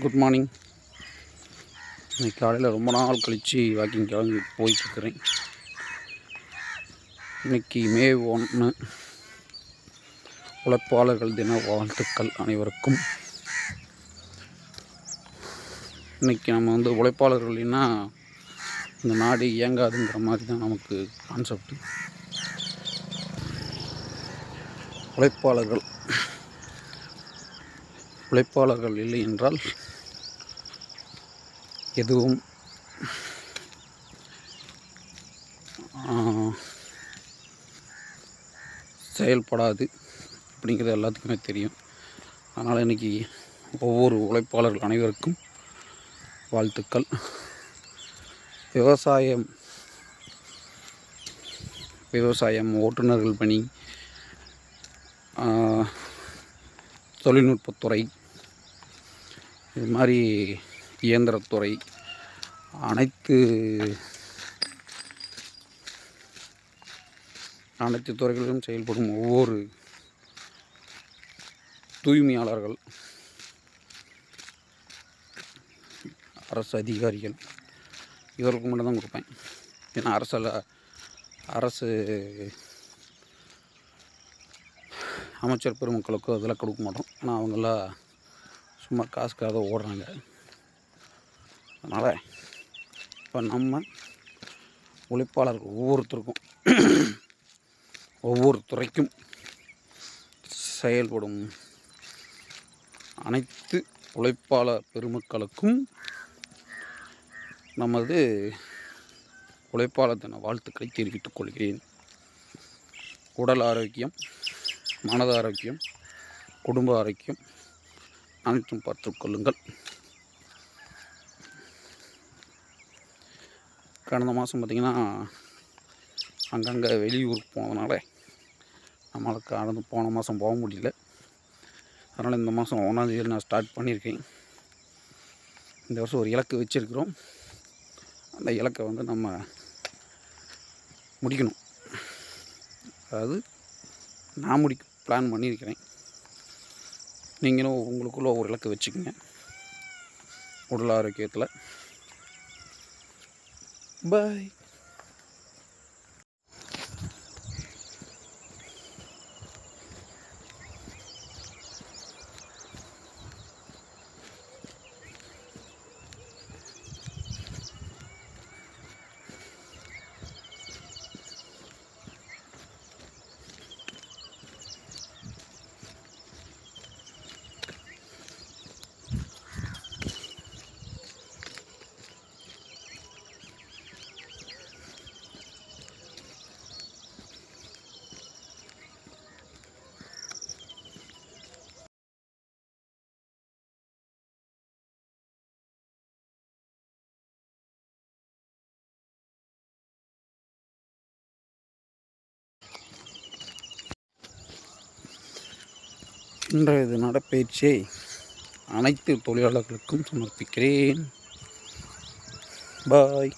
Good morning இன்னைக்கு காலையில் ரொம்ப நாள் கழித்து வாக்கிங் கிளம்பி போயிட்டுருக்கிறேன். இன்னைக்கு மே ஒன்று உழைப்பாளர்கள் தின வாழ்த்துக்கள் அனைவருக்கும். இன்றைக்கி நம்ம வந்து உழைப்பாளர்கள் இல்லைன்னா இந்த நாடு இயங்காதுங்கிற மாதிரி தான் நமக்கு கான்செப்ட் உழைப்பாளர்கள் உழைப்பாளர்கள் இல்லை என்றால் எதுவும் செயல்படாது அப்படிங்கிறது எல்லாத்துக்குமே தெரியும். அதனால் இன்றைக்கி ஒவ்வொரு உழைப்பாளர்கள் அனைவருக்கும் வாழ்த்துக்கள். விவசாயம் விவசாயம் ஓட்டுநர்கள் பணி தொழில்நுட்பத்துறை இது மாதிரி இயந்திரத்துறை அனைத்து அனைத்து துறைகளிலும் செயல்படும் ஒவ்வொரு தூய்மையாளர்கள் அரசு அதிகாரிகள் இவருக்கு மட்டும் தான் கொடுப்பேன். ஏன்னா அரசில் அரசு அமைச்சர் பெருமக்களுக்கும் அதெல்லாம் கொடுக்க மாட்டோம். ஆனால் அவங்களாம் சும்மா காசுக்காக தான் ஓடுறாங்க. அதனால் இப்போ நம்ம உழைப்பாளர்கள் ஒவ்வொருத்தருக்கும் ஒவ்வொரு துறைக்கும் செயல்படும் அனைத்து உழைப்பாளர் பெருமக்களுக்கும் நமது உழைப்பாளர் தின வாழ்த்துக்களை தெரிவித்துக் கொள்கிறேன். உடல் ஆரோக்கியம் மனத ஆரோக்கியம் குடும்ப ஆரோக்கியம் அனைத்தும் பார்த்துக்கொள்ளுங்கள் கடந்த மாதம் பார்த்திங்கன்னா அங்கங்கே வெளியூருக்கு போனதுனால நம்மளுக்கு கடந்து போன மாதம் போக முடியல. அதனால் இந்த மாதம் ஒன்றாந்தேதி நான் ஸ்டார்ட் பண்ணியிருக்கேன். இந்த வருஷம் ஒரு இலக்கு வச்சுருக்கிறோம். அந்த இலக்கை வந்து நம்ம முடிக்கணும். அதாவது நான் முடிக்க பிளான் பண்ணியிருக்கிறேன். நீங்களும் உங்களுக்குள்ளே ஒரு இலக்கு வச்சுக்கோங்க. உடல் ஆரோக்கியத்தில். பாய் இன்றைய நடப்பயிற்சியை அனைத்து தொழிலாளர்களுக்கும் சமர்ப்பிக்கிறேன். பாய்.